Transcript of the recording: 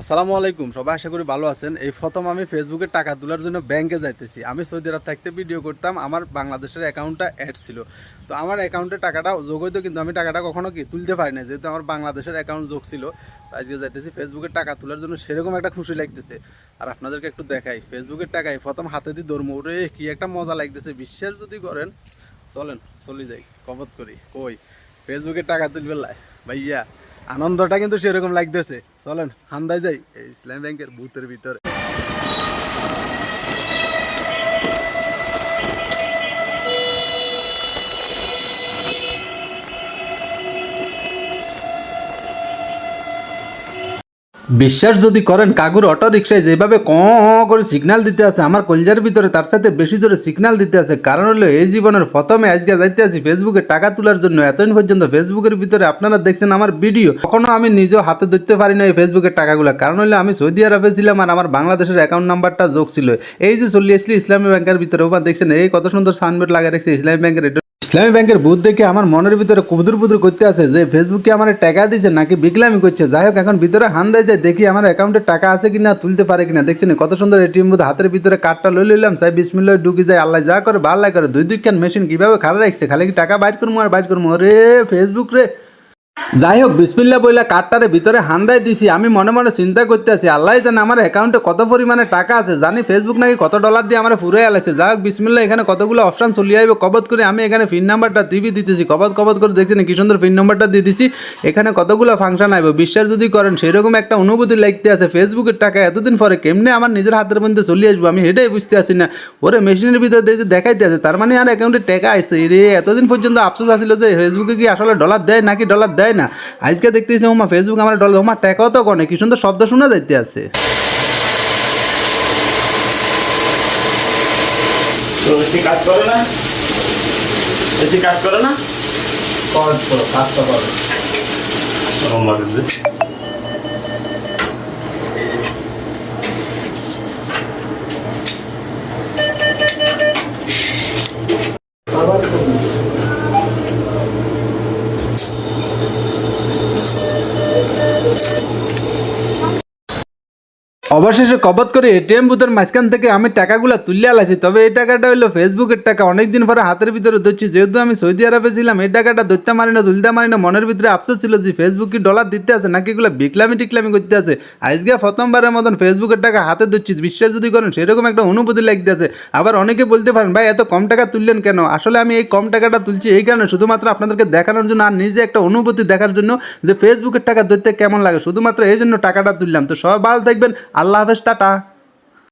আসসালামু আলাইকুম, সবাই আশা করি ভালো আছেন। এই প্রথম আমি ফেসবুকে টাকা তোলার জন্য ব্যাংকে যাইতেছি। আমি সৌদি আরব থাকতে ভিডিও করতাম, আমার বাংলাদেশের অ্যাকাউন্টটা অ্যাড ছিল। তো আমার অ্যাকাউন্টে টাকাটা যোগ হইতো, কিন্তু আমি টাকাটা কখনো কি তুলতে পারি না যেহেতু আমার বাংলাদেশের অ্যাকাউন্ট যোগ ছিল। আজকে যাইতেছি ফেসবুকে টাকা তোলার জন্য, সেরকম একটা খুশি লাগতেছে। আর আপনাদেরকে একটু দেখাই ফেসবুকের টাকায় প্রথম হাতে দিয়ে ধর্ম ওরে কি একটা মজা লাগতেছে। বিশ্বাস যদি করেন, চলেন, চলে যাই, কবত করি, কই? ফেসবুকে টাকা তুলবে লাই ভাইয়া আনন্দটা কিন্তু সেরকম লাগতেছে। চলেন হান্দায় যাই ইসলাম ব্যাংকের বুথের ভিতরে। বিশ্বাস যদি করেন কাগুর অটো রিক্সায় যেভাবে ক করে সিগন্যাল দিতে আসে আমার কলজার ভিতরে তার সাথে বেশি জোরে সিগন্যাল দিতে আসে কারণ হলো, এই জীবনের প্রথমে আজকে যাইতে আছি ফেসবুকে টাকা তোলার জন্য। এতদিন পর্যন্ত ফেসবুকের ভিতরে আপনারা দেখছেন আমার ভিডিও কখনো আমি নিজেও হাতে ধরতে পারি না এই ফেসবুকের টাকাগুলো। কারণ হলো, আমি সৌদি আরবে ছিলাম আর আমার বাংলাদেশের অ্যাকাউন্ট নাম্বারটা যোগ ছিল। এই যে চলে আসলি ইসলামী ব্যাংকের ভিতরে ওপর দেখছেন, এই কত সুন্দর সাইনবোর্ড লাগা রেখেছে ইসলামী ব্যাংকের ইসলামী ব্যাংকের বুথ দেখে আমার মনের ভিতরে কুদুর বুদুর করতে আছে যে ফেসবুকে আমার টাকা দিচ্ছে নাকি বিকলামি করছে। যাই হোক, এখন ভিতরে হান দেয় যায়, দেখি আমার অ্যাকাউন্টে টাকা আছে কিনা, তুলতে পারে কিনা। না, কত সুন্দর এটিএম বুথ, হাতের ভিতরে কার্ডটা লই লইলাম সাই বিসমিল্লায় ঢুকি যায়, আল্লাহ যা করে ভাল্লাই করে। দুই দুই ক্যান মেশিন কীভাবে খারাপ রাখছে? খালি কি টাকা বাইর করব আর বাইর করব রে ফেসবুক রে! যাই হোক বিসমিল্লা বইলা কার্ডটারে ভিতরে হান্দাই দিছি। আমি মনে মনে চিন্তা করতে আছি আল্লাহ জানে আমার অ্যাকাউন্টে কত পরিমাণে টাকা আছে। জানি ফেসবুক নাকি কত ডলার দিয়ে আমার ফুরে আলাইছে। যাই হোক বিসমিল্লা এখানে কতগুলো অপশন চলিয়ে আইবে। কবত করে আমি এখানে পিন নাম্বারটা টিভি দিতেছি। কবত কবত করে দেখছি না কি সুন্দর পিন নাম্বারটা দিয়ে দিছি। এখানে কতগুলো ফাংশন আইবে? বিশ্বাস যদি করেন, সেরকম একটা অনুভূতি লাগতে আছে। ফেসবুকের টাকা এতদিন পরে কেমনে আমার নিজের হাতের মধ্যে চলে আসব? আমি হেঁটেই বুঝতে আসি না। ওরে মেশিনের ভিতরে যে দেখাইতে আছে, তার মানে আর অ্যাকাউন্টে টাকা আসছে রে, এতদিন পর্যন্ত আফসোস আসছিল যে ফেসবুকে কি আসলে ডলার দেয় নাকি ডলার দেয় না। আজকে দেখতেছি ওমা ফেসবুক আমার ডলে ওমা টেকাও তো কনে কি সুন্দর শব্দ শোনা যাইতে আছে। তো বেশি কাজ করে না? বেশি কাজ করে না? কাজ তো করো। Thank you. অবশেষে কবত করে এটিএম বুথের মাঝখান থেকে আমি টাকাগুলো তুলে আলাইছি তবে এই টাকাটা হলো ফেসবুকের টাকা। অনেকদিন পরে হাতের ভিতরে ধরছি। যেহেতু আমি সৌদি আরবে ছিলাম, এই টাকাটা ধরতে মারি না, তুলতে মারি না, মনের ভিতরে আফসোস ছিল যে ফেসবুক কি ডলার দিতে আছে, নাকি এগুলো বিকলামি টিকলামি করতে আছে। আজকে প্রথমবারের মতন ফেসবুকের টাকা হাতে ধরছি। বিশ্বাস যদি করেন, সেরকম একটা অনুভূতি লাগতে আছে। আবার অনেকে বলতে পারেন, ভাই, এত কম টাকা তুললেন কেন? আসলে আমি এই কম টাকাটা তুলছি এই কারণে শুধুমাত্র আপনাদেরকে দেখানোর জন্য আর নিজে একটা অনুভূতি দেখার জন্য যে ফেসবুকের টাকা ধরতে কেমন লাগে। শুধুমাত্র এই জন্য টাকাটা তুললাম। তো সবাই ভালো থাকবেন। আল্লাহ হাফেজ টাটা।